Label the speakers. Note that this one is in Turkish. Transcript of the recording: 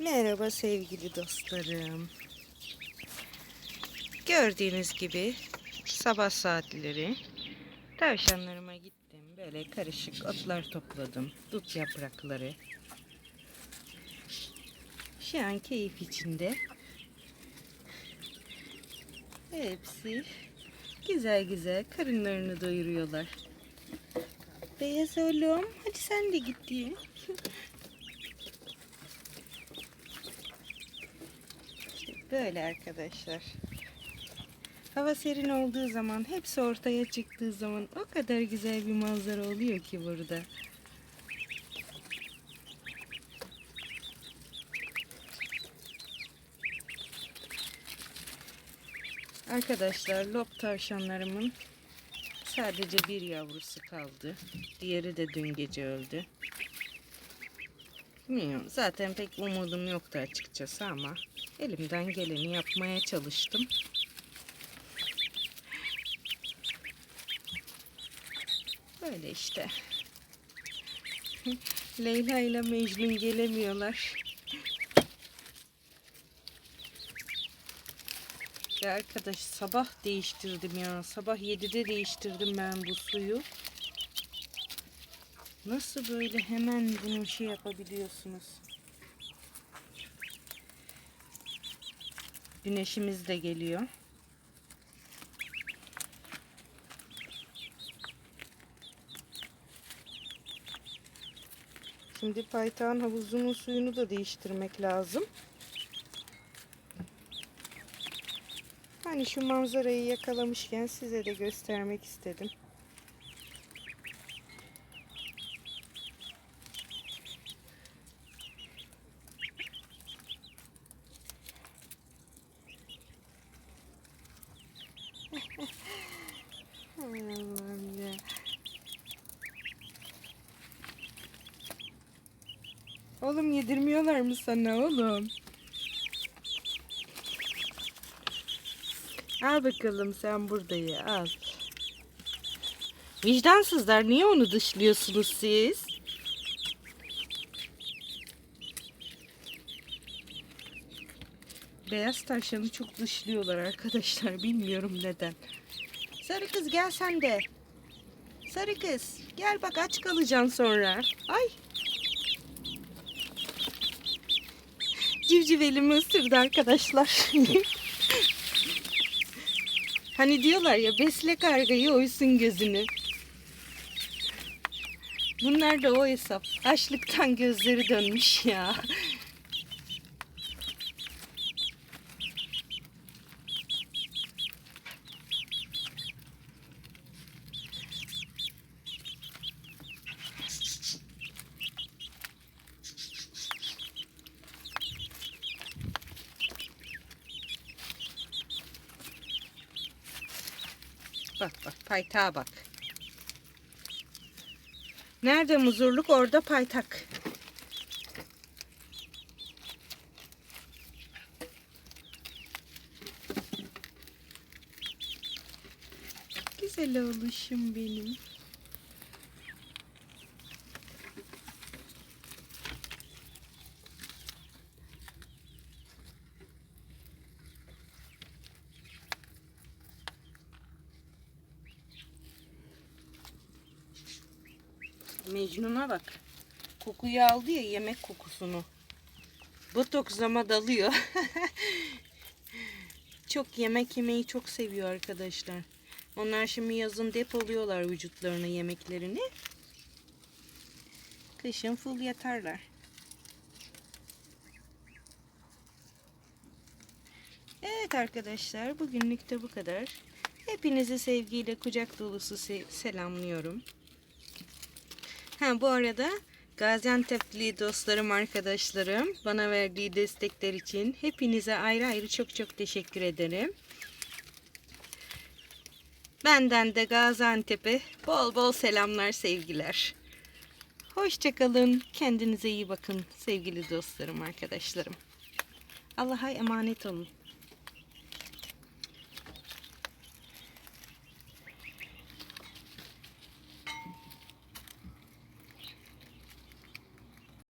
Speaker 1: Merhaba sevgili dostlarım. Gördüğünüz gibi sabah saatleri tavşanlarıma gittim. Böyle karışık otlar topladım. Dut yaprakları. Şu an keyif içinde. Hepsi güzel güzel karınlarını doyuruyorlar. Beyaz oğlum hadi sen de git diye. Böyle arkadaşlar. Hava serin olduğu zaman, hepsi ortaya çıktığı zaman o kadar güzel bir manzara oluyor ki burada. Arkadaşlar lop tavşanlarımın sadece bir yavrusu kaldı. Diğeri de dün gece öldü. Bilmiyorum. Zaten pek umudum yoktu açıkçası ama elimden geleni yapmaya çalıştım. Böyle işte. Leyla ile Mecnun gelemiyorlar. Ya arkadaş sabah değiştirdim ya. Sabah 7'de değiştirdim ben bu suyu. Nasıl böyle hemen bunu şey yapabiliyorsunuz? Güneşimiz de geliyor. Şimdi paytağın havuzunun suyunu da değiştirmek lazım. Hani şu manzarayı yakalamışken size de göstermek istedim. Oğlum yedirmiyorlar mı sana oğlum? Al bakalım sen burada ye al. Vicdansızlar niye onu dışlıyorsunuz siz? Beyaz tavşanı çok dışlıyorlar arkadaşlar. Bilmiyorum neden. Sarı kız gel sen de. Sarı kız gel bak aç kalacaksın sonra. Ay. Civciv elimi ısırdı arkadaşlar. hani diyorlar ya besle kargayı oysun gözünü. Bunlar da o hesap. Açlıktan gözleri dönmüş ya. Bak bak paytağa bak. Nerede muzurluk orada paytak. Güzel oluşum benim. Mecnun'a bak. Kokuyu aldı ya yemek kokusunu. Botoksama dalıyor. çok yemek yemeyi çok seviyor arkadaşlar. Onlar şimdi yazın depoluyorlar vücutlarına yemeklerini. Kışın full yatarlar. Evet arkadaşlar bugünlük de bu kadar. Hepinizi sevgiyle kucak dolusu se- selamlıyorum. Ha bu arada Gaziantep'li dostlarım, arkadaşlarım bana verdiği destekler için hepinize ayrı ayrı çok çok teşekkür ederim. Benden de Gaziantep'e bol bol selamlar, sevgiler. Hoşçakalın. Kendinize iyi bakın sevgili dostlarım, arkadaşlarım. Allah'a emanet olun.